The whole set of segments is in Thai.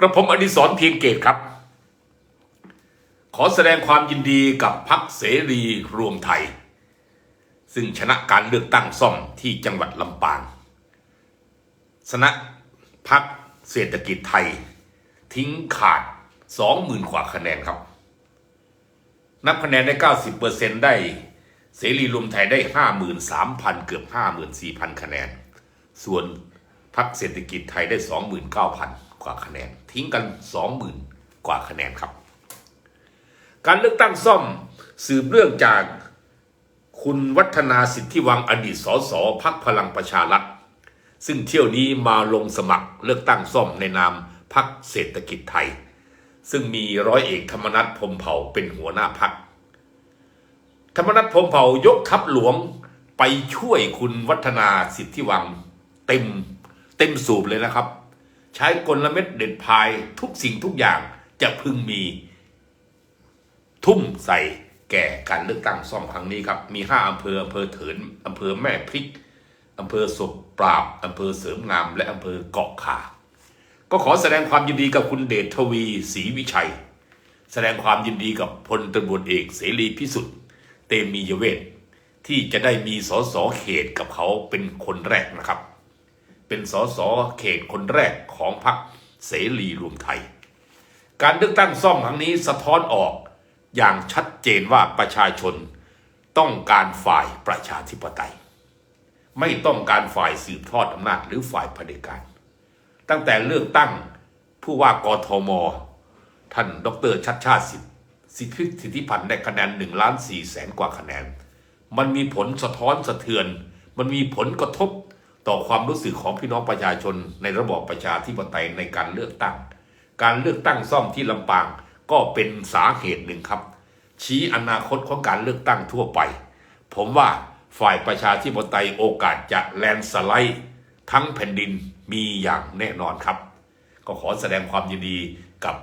กระผมอดิศรเพียงเกตครับ ขอแสดงความยินดีกับพักเสรีรวมไทย ซึ่งชนะการเลือกตั้งซ่อมที่จังหวัดลำปางชนะพักเศรษฐกิจไทย ทิ้งขาดสองหมื่นกว่าคะแนนครับ นับคะแนนได้90%ได้ เสรีรวมไทยได้53,000เกือบ54,000คะแนน ส่วนพรรคเศรษฐกิจไทยได้29,000ก ว่าคะแนน ทิ้งกัน 20,000 กว่าคะแนนครับ การเลือกตั้งซ่อมสืบเรื่องจากคุณวัฒนาสิทธิวังอดีตสสพักพลังประชารัฐ ซึ่งเที่ยวนี้มาลงสมัครเลือกตั้งซ่อมในนามพักเศรษฐกิจไทย ซึ่งมีร้อยเอกธรรมนัฐพรมเผ่าเป็นหัวหน้าพักธรรมนัฐพรมเผ่ายกทัพหลวงไปช่วยคุณวัฒนาสิทธิวังเต็มเต็มสูบเลยนะครับ ใช้กลเม็ดเด็ดพายทุกสิ่งทุกอย่างจะพึงมี ทุ่มใส่แก่การเลือกตั้งซ่อมครั้งนี้ครับ มีห้าอำเภออำเภอเถินอำเภอแม่พริกอำเภอศพปราบอำเภอเสริมงาม และอำเภอเกาะขา ก็ขอแสดงความยินดีกับคุณเดชทวีศรีวิชัย แสดงความยินดีกับพลตำรวจเอกเสรีพิสุทธิ์เตมียเวทที่จะได้มีสสเขตกับเขาเป็นคนแรกนะครับ เป็นสสเขตคนแรกของพรรคเสรีรวมไทย การเลือกตั้งซ่อมครั้งนี้สะท้อนออกอย่างชัดเจนว่าประชาชนต้องการฝ่ายประชาธิปไตย ไม่ต้องการฝ่ายสืบทอดอำนาจหรือฝ่ายเผด็จการ ตั้งแต่เลือกตั้งผู้ว่ากทม ท่านดรชัดชาติสิทธิสิทธิสิทธิพันธ์ได้คะแนนหนึ่งล้านสี่แสนกว่าคะแนน มันมีผลสะท้อนสะเทือน มันมีผลกระทบ ต่อความรู้สึกของพี่น้องประชาชนในระบอบประชาธิปไตยในการเลือกตั้ง การเลือกตั้งซ่อมที่ลำปางก็เป็นสาเหตุหนึ่งครับ ชี้อนาคตของการเลือกตั้งทั่วไป ผมว่าฝ่ายประชาธิปไตยโอกาสจะแลนสไลด์ทั้งแผ่นดินมีอย่างแน่นอนครับ ก็ขอแสดงความยินดีกับ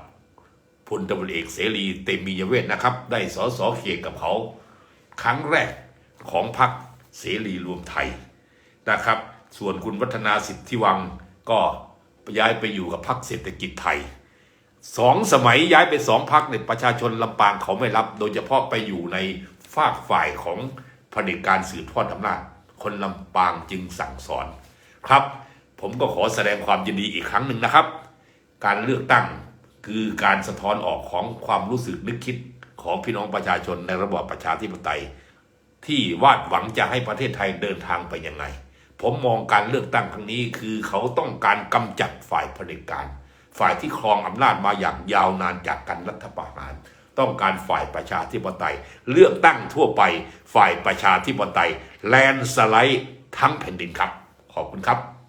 พลตำรวจเอกเสรีเตมียเวทนะครับ ได้สอสอเขตกับเขา ครั้งแรกของพรรคเสรีรวมไทยนะครับ ส่วนคุณวัฒนาสิทธิวังก็ย้ายไปอยู่กับพรรคเศรษฐกิจไทยสองสมัยย้ายไปสองพักเนี่ยประชาชนลำปางเขาไม่รับ โดยเฉพาะไปอยู่ในฝากฝ่ายของเผด็จการสืบทอดอำนาจคนลำปางจึงสั่งสอนครับ ผมก็ขอแสดงความยินดีอีกครั้งหนึ่งนะครับ การเลือกตั้งคือการสะท้อนออกของความรู้สึกนึกคิดของพี่น้องประชาชนในระบอบประชาธิปไตย ที่วาดหวังจะให้ประเทศไทยเดินทางไปยังไง ผมมองการเลือกตั้งครั้งนี้คือเขาต้องการกำจัดฝ่ายเผด็จการ ฝ่ายที่ครองอำนาจมาอย่างยาวนานจากการรัฐประหาร ต้องการฝ่ายประชาธิปไตย เลือกตั้งทั่วไป ฝ่ายประชาธิปไตย แลนสไลด์ทั้งแผ่นดินครับ ขอบคุณครับ